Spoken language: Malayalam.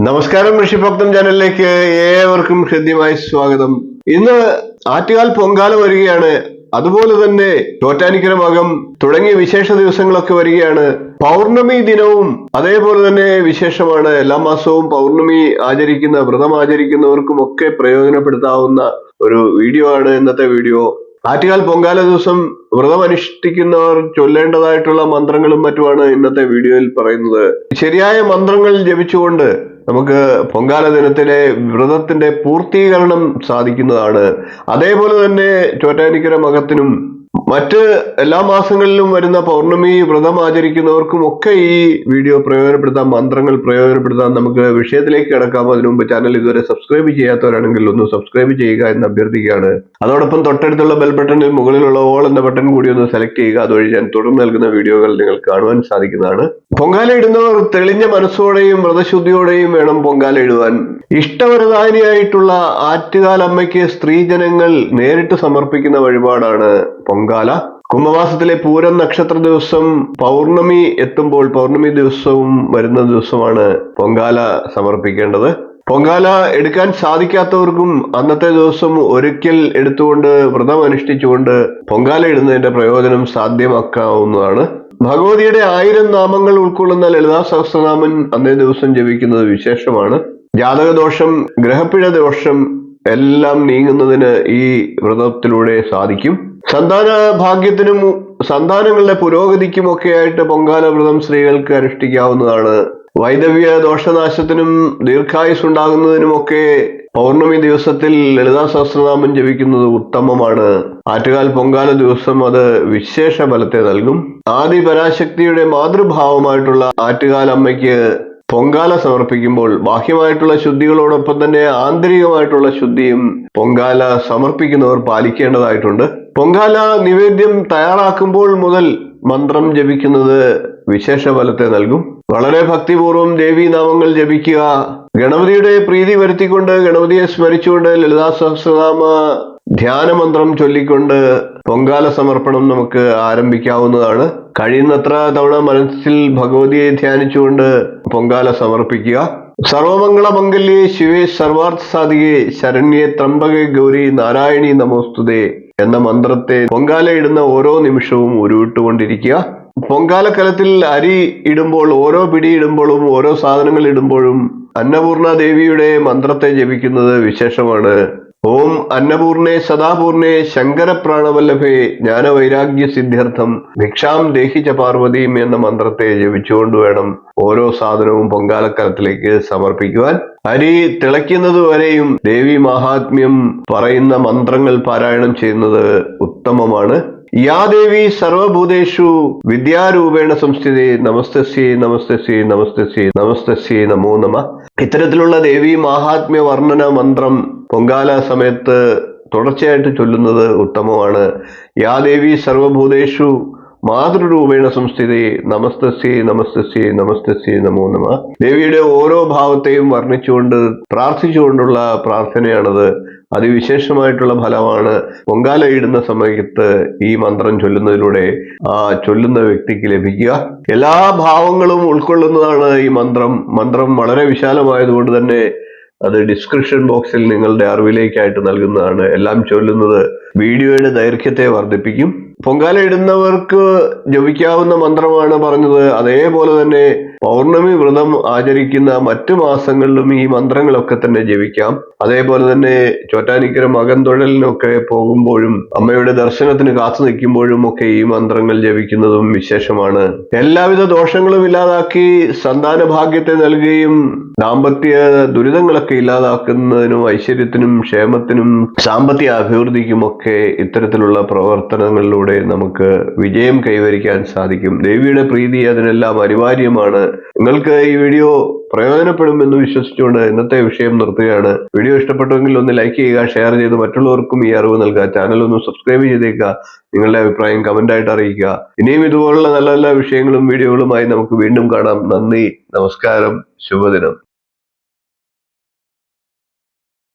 നമസ്കാരം ഋഷിഭക്തം ചാനലിലേക്ക് ഏവർക്കും ഹൃദ്യമായി സ്വാഗതം. ഇന്ന് ആറ്റുകാൽ പൊങ്കാല വരികയാണ്. അതുപോലെ തന്നെ ചോറ്റാനിക്കര മകം തുടങ്ങിയ വിശേഷ ദിവസങ്ങളൊക്കെ വരികയാണ്. പൗർണമി ദിനവും അതേപോലെ തന്നെ വിശേഷമാണ്. എല്ലാ മാസവും പൗർണമി ആചരിക്കുന്ന വ്രതം ആചരിക്കുന്നവർക്കും ഒക്കെ പ്രയോജനപ്പെടുത്താവുന്ന ഒരു വീഡിയോ ആണ് ഇന്നത്തെ വീഡിയോ. ആറ്റുകാൽ പൊങ്കാല ദിവസം വ്രതം അനുഷ്ഠിക്കുന്നവർ ചൊല്ലേണ്ടതായിട്ടുള്ള മന്ത്രങ്ങളും മറ്റുമാണ് ഇന്നത്തെ വീഡിയോയിൽ പറയുന്നത്. ശരിയായ മന്ത്രങ്ങൾ ജപിച്ചുകൊണ്ട് നമുക്ക് പൊങ്കാല ദിനത്തിലെ വ്രതത്തിന്റെ പൂർത്തീകരണം സാധിക്കുന്നതാണ്. അതേപോലെ തന്നെ ചോറ്റാനിക്കര മകത്തിനും മറ്റ് എല്ലാ മാസങ്ങളിലും വരുന്ന പൗർണമി വ്രതം ആചരിക്കുന്നവർക്കും ഒക്കെ ഈ വീഡിയോ പ്രയോജനപ്പെടുത്താം മന്ത്രങ്ങൾ പ്രയോജനപ്പെടുത്താം. നമുക്ക് വിഷയത്തിലേക്ക് കിടക്കാം. അതിനു മുമ്പ് ചാനൽ ഇതുവരെ സബ്സ്ക്രൈബ് ചെയ്യാത്തവരാണെങ്കിൽ ഒന്ന് സബ്സ്ക്രൈബ് ചെയ്യുക എന്ന് അഭ്യർത്ഥിക്കുകയാണ്. അതോടൊപ്പം തൊട്ടടുത്തുള്ള ബെൽ ബട്ടണിൽ മുകളിലുള്ള ഓൾ എന്ന ബട്ടൺ കൂടി ഒന്ന് സെലക്ട് ചെയ്യുക. അതുവഴി ഞാൻ തുടർന്ന് നൽകുന്ന വീഡിയോകൾ നിങ്ങൾ കാണുവാൻ സാധിക്കുന്നതാണ്. പൊങ്കാല ഇടുന്നവർ തെളിഞ്ഞ മനസ്സോടെയും വ്രതശുദ്ധിയോടെയും വേണം പൊങ്കാല ഇടുവാൻ. ഇഷ്ടവരദാനിയായിട്ടുള്ള ആറ്റുകാലമ്മയ്ക്ക് സ്ത്രീജനങ്ങൾ നേരിട്ട് സമർപ്പിക്കുന്ന വഴിപാടാണ് പൊങ്കാല. കുംഭമാസത്തിലെ പൂരം നക്ഷത്ര ദിവസം പൗർണമി എത്തുമ്പോൾ പൗർണമി ദിവസവും വരുന്ന ദിവസമാണ് പൊങ്കാല സമർപ്പിക്കേണ്ടത്. പൊങ്കാല എടുക്കാൻ സാധിക്കാത്തവർക്കും അന്നത്തെ ദിവസം ഒരിക്കൽ എടുത്തുകൊണ്ട് വ്രതം അനുഷ്ഠിച്ചുകൊണ്ട് പൊങ്കാല ഇടുന്നതിന്റെ പ്രയോജനം സാധ്യമാക്കാവുന്നതാണ്. ഭഗവതിയുടെ ആയിരം നാമങ്ങൾ ഉൾക്കൊള്ളുന്ന ലളിതാ സഹസ്രനാമൻ അന്നേ ദിവസം ജപിക്കുന്നത് വിശേഷമാണ്. ജാതകദോഷം ഗ്രഹപ്പിഴ ദോഷം എല്ലാം നീങ്ങുന്നതിന് ഈ വ്രതത്തിലൂടെ സാധിക്കും. സന്താന ഭാഗ്യത്തിനും സന്താനങ്ങളുടെ പുരോഗതിക്കുമൊക്കെ ആയിട്ട് പൊങ്കാല വ്രതം സ്ത്രീകൾക്ക് അനുഷ്ഠിക്കാവുന്നതാണ്. വൈദവ്യ ദോഷനാശത്തിനും ദീർഘായുസ് ഉണ്ടാകുന്നതിനുമൊക്കെ പൗർണമി ദിവസത്തിൽ ലളിതാ സഹസ്രനാമം ജപിക്കുന്നത് ഉത്തമമാണ്. ആറ്റുകാൽ പൊങ്കാല ദിവസം അത് വിശേഷ ഫലത്തെ നൽകും. ആദി പരാശക്തിയുടെ മാതൃഭാവമായിട്ടുള്ള ആറ്റുകാൽ അമ്മയ്ക്ക് പൊങ്കാല സമർപ്പിക്കുമ്പോൾ ബാഹ്യമായിട്ടുള്ള ശുദ്ധികളോടൊപ്പം തന്നെ ആന്തരികമായിട്ടുള്ള ശുദ്ധിയും പൊങ്കാല സമർപ്പിക്കുന്നവർ പാലിക്കേണ്ടതായിട്ടുണ്ട്. പൊങ്കാല നിവേദ്യം തയ്യാറാക്കുമ്പോൾ മുതൽ മന്ത്രം ജപിക്കുന്നത് വിശേഷ ഫലത്തെ നൽകും. വളരെ ഭക്തിപൂർവം ദേവി നാമങ്ങൾ ജപിക്കുക. ഗണപതിയുടെ പ്രീതി വരുത്തിക്കൊണ്ട് ഗണപതിയെ സ്മരിച്ചുകൊണ്ട് ലളിതാ സഹസ്രനാമ ധ്യാനമന്ത്രം ചൊല്ലിക്കൊണ്ട് പൊങ്കാല സമർപ്പണം നമുക്ക് ആരംഭിക്കാവുന്നതാണ്. കഴിയുന്നത്ര തവണ മനസ്സിൽ ഭഗവതിയെ ധ്യാനിച്ചുകൊണ്ട് പൊങ്കാല സമർപ്പിക്കുക. സർവമംഗള മംഗല്യേ ശിവേ സർവാർത്ഥ സാധികെ ശരണ്യേ ത്രംബകെ ഗൗരി നാരായണി നമോസ്തുതേ. എന്ന മന്ത്രത്തെ പൊങ്കാല ഇടുന്ന ഓരോ നിമിഷവും ഉരുവിട്ടുകൊണ്ടിരിക്കുക. പൊങ്കാലക്കലത്തിൽ അരി ഇടുമ്പോൾ ഓരോ പിടി ഇടുമ്പോഴും ഓരോ സാധനങ്ങൾ ഇടുമ്പോഴും അന്നപൂർണ ദേവിയുടെ മന്ത്രത്തെ ജപിക്കുന്നത് വിശേഷമാണ്. ഓം അന്നപൂർണേ സദാപൂർണേ ശങ്കര പ്രാണവല്ലഭേ ജ്ഞാനവൈരാഗ്യ സിദ്ധ്യർത്ഥം ഭിക്ഷാം ദേഹിച്ച പാർവതിയും എന്ന മന്ത്രത്തെ ജപിച്ചുകൊണ്ട് വേണം ഓരോ സാധനവും പൊങ്കാലക്കലത്തിലേക്ക് സമർപ്പിക്കുവാൻ. അരി തിളയ്ക്കുന്നത് വരെയും ദേവി മഹാത്മ്യം പറയുന്ന മന്ത്രങ്ങൾ പാരായണം ചെയ്യുന്നത് ഉത്തമമാണ്. യാ ദേവി സർവഭൂതേഷു വിദ്യാരൂപേണ സംസ്ഥിതി നമസ്തസ്യേ നമസ്തസ്യേ നമസ്തസ്യേ നമസ്തസ്യേ നമോ നമ. ഇത്തരത്തിലുള്ള ദേവി മഹാത്മ്യ വർണന മന്ത്രം പൊങ്കാല സമയത്ത് തുടർച്ചയായിട്ട് ചൊല്ലുന്നത് ഉത്തമമാണ്. യാ ദേവി സർവഭൂതേഷു മാതൃരൂപേണ സംസ്ഥിതി നമസ്തസ്യേ നമസ്തസ്യേ നമസ്തസ്യേ നമോ നമ. ദേവിയുടെ ഓരോ ഭാവത്തെയും വർണിച്ചുകൊണ്ട് പ്രാർത്ഥിച്ചുകൊണ്ടുള്ള പ്രാർത്ഥനയാണത്. അതിവിശേഷമായിട്ടുള്ള ഫലമാണ് പൊങ്കാല ഇടുന്ന സമയത്ത് ഈ മന്ത്രം ചൊല്ലുന്നതിലൂടെ ആ ചൊല്ലുന്ന വ്യക്തിക്ക് ലഭിക്കുക. എല്ലാ ഭാവങ്ങളും ഉൾക്കൊള്ളുന്നതാണ് ഈ മന്ത്രം. മന്ത്രം വളരെ വിശാലമായതുകൊണ്ട് തന്നെ അത് ഡിസ്ക്രിപ്ഷൻ ബോക്സിൽ നിങ്ങളുടെ അറിവിലേക്കായിട്ട് നൽകുന്നതാണ്. എല്ലാം ചൊല്ലുന്നത് വീഡിയോയുടെ ദൈർഘ്യത്തെ വർദ്ധിപ്പിക്കും. പൊങ്കാല ഇടുന്നവർക്ക് ജപിക്കാവുന്ന മന്ത്രമാണ് പറഞ്ഞത്. അതേപോലെ തന്നെ പൗർണമി വ്രതം ആചരിക്കുന്ന മറ്റു മാസങ്ങളിലും ഈ മന്ത്രങ്ങളൊക്കെ തന്നെ ജപിക്കാം. അതേപോലെ തന്നെ ചോറ്റാനിക്കര മകൻ തൊഴലിനൊക്കെ പോകുമ്പോഴും അമ്മയുടെ ദർശനത്തിന് കാത്തു നിൽക്കുമ്പോഴും ഒക്കെ ഈ മന്ത്രങ്ങൾ ജപിക്കുന്നതും വിശേഷമാണ്. എല്ലാവിധ ദോഷങ്ങളും ഇല്ലാതാക്കി സന്താന ഭാഗ്യത്തെ നൽകുകയും ദാമ്പത്യ ദുരിതങ്ങളൊക്കെ ഇല്ലാതാക്കുന്നതിനും ഐശ്വര്യത്തിനും ക്ഷേമത്തിനും സാമ്പത്തിക അഭിവൃദ്ധിക്കും ഒക്കെ ഇത്തരത്തിലുള്ള പ്രവർത്തനങ്ങളിലൂടെ നമുക്ക് വിജയം കൈവരിക്കാൻ സാധിക്കും. ദേവിയുടെ പ്രീതി അതിനെല്ലാം അനിവാര്യമാണ്. നിങ്ങൾക്ക് ഈ വീഡിയോ പ്രയോജനപ്പെടുമെന്ന് വിശ്വസിച്ചുകൊണ്ട് ഇന്നത്തെ വിഷയം നിർത്തുകയാണ്. വീഡിയോ ഇഷ്ടപ്പെട്ടുവെങ്കിൽ ഒന്ന് ലൈക്ക് ചെയ്യുക ഷെയർ ചെയ്ത് മറ്റുള്ളവർക്കും ഈ അറിവ് നൽകുക. ചാനൽ ഒന്ന് സബ്സ്ക്രൈബ് ചെയ്തേക്കുക നിങ്ങളുടെ അഭിപ്രായം കമന്റ് ആയിട്ട് അറിയിക്കുക. ഇനിയും ഇതുപോലുള്ള നല്ല നല്ല വിഷയങ്ങളും വീഡിയോകളുമായി നമുക്ക് വീണ്ടും കാണാം. നന്ദി നമസ്കാരം ശുഭദിനം.